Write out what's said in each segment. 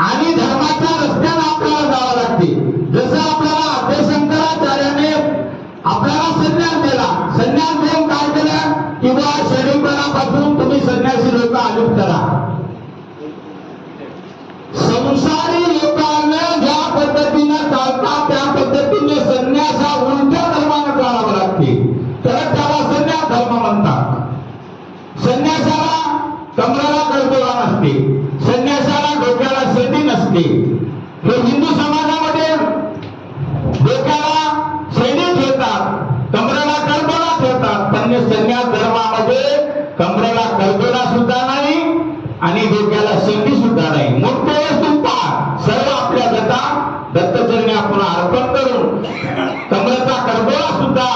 आणि धर्माच्या रस्त्याला आपल्याला जावं लागते. जसं आपल्याला अभ्यशंकराचार्याने आपल्याला संन्यास दिला. संन्यास देऊन काय केलं? किंवा शरीरपणापासून तुम्ही संन्यासी लोक आयुक्त करा. संसारी लोकांना ज्या पद्धतीने चालतात त्या पद्धतीने संन्यास हा उलट्या धर्मानं करावा लागते. तर त्याला संन्यास धर्म म्हणतात. संन्यासाला कमराला कळतोळा नसते? शेती हे हिंदू समाजामध्ये डोक्याला शेणी ठेवतात कमरेला कल्पना ठेवतात पण संन्यास धर्मामध्ये कमरेला कल्पना सुद्धा नाही आणि डोक्याला संधी सुद्धा नाही. मोठे वस्तू सर्व आपल्या गता दत्तचरणी आपण अर्पण करून कमरेचा कल्पना सुद्धा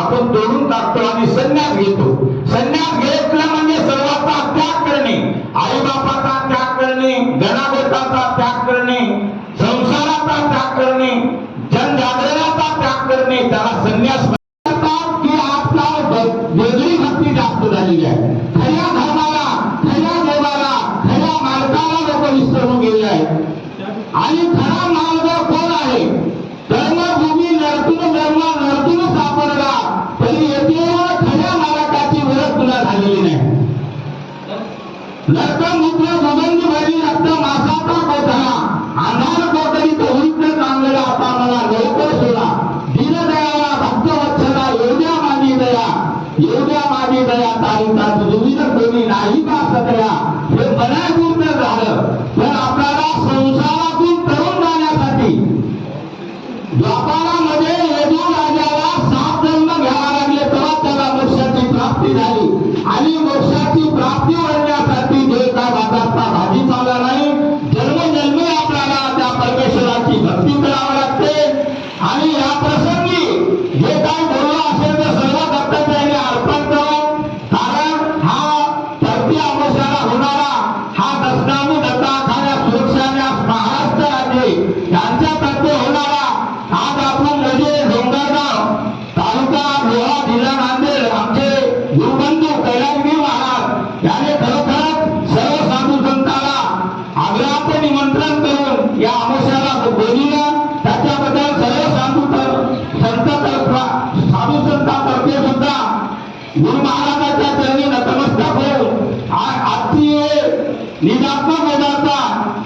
आपण तोडून टाकतो आणि संन्यास घेतो. संन्यास घेत आणि खरा मार्ग कोण आहे? कर्मभूमी नरतून धर्म नरतून सापडला. तरी येथे खऱ्या मालकाची ओळख तुला झालेली नाही. नरकमुद्र सुगंध भरी रक्त मासाचा कोठला? अंधार कोठडी उच्च चांगला आता मला लवकर सोडा दीनदयाला भक्त वत्सला एवढ्या माझी दया. एवढ्या माझी दया तारीचा दुविध कोणी नाही का सदया हे मनापूर्ण गुरु महाराजांच्या चरणी नतमस्तक होऊन आजची हे निजात्मक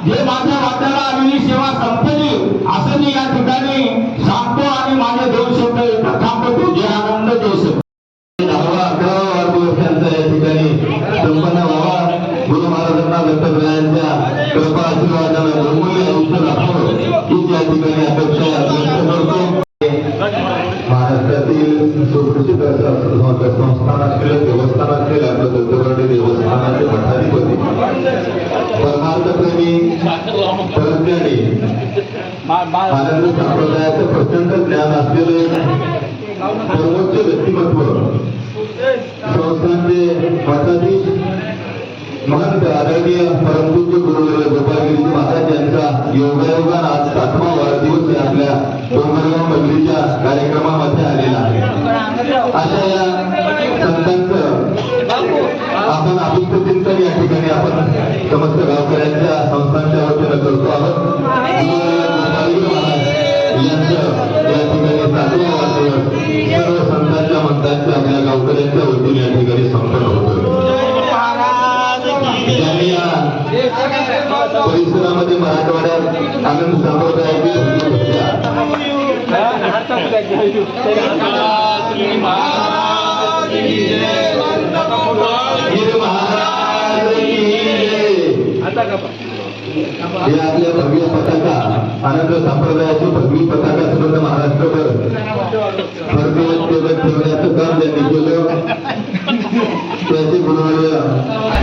जे माझ्या वाट्याला आलेली सेवा संपली असं मी या ठिकाणी सांगतो आणि माझे दोन शब्द इथं थांबतो जय आनंद जय या ठिकाणी संपन्न व्हावा. गुरु महाराजांना या ठिकाणी अपेक्षा व्यक्त करतो. महाराष्ट्रातील सुप्रसिद्ध संस्थान असलेलं देवस्थान असलेलं आपलं दत्तवाडी देवस्थानाचे मठाधिपती परमार्थप्रेमी परज्ञानी. आनंद संप्रदायाचं प्रचंड ज्ञान असलेले सर्वोच्च व्यक्तिमत्व. संस्थांचे मठाधीश महंत आदरणीय परमपूज्य गुरुदेव गोपालगिरी महाराज यांचा योगायोगान आज सातवा वाढदिवस आपल्या डोंगरगाव मजलीच्या कार्यक्रमामध्ये आलेला आहे. अशा या संतांचं आपण अभिस्तुतींचं या ठिकाणी आपण समस्त गावकऱ्यांच्या संस्थांच्या वतीनं करतो आहोत. यांचं या ठिकाणी सातवा वाढदिवस सर्व संतांच्या मंतांच्या आपल्या गावकऱ्यांच्या वतीने या ठिकाणी संपन्न होतो. परिसरामध्ये मराठवाड्यात आनंद संप्रदायाची हे आपल्या भव्य पताका आनंद संप्रदायाची भगवी पताका समर्थ महाराष्ट्रभर. फडकवत ठेवण्याचं काम त्यांनी केलं. त्याचे गुरुवर्य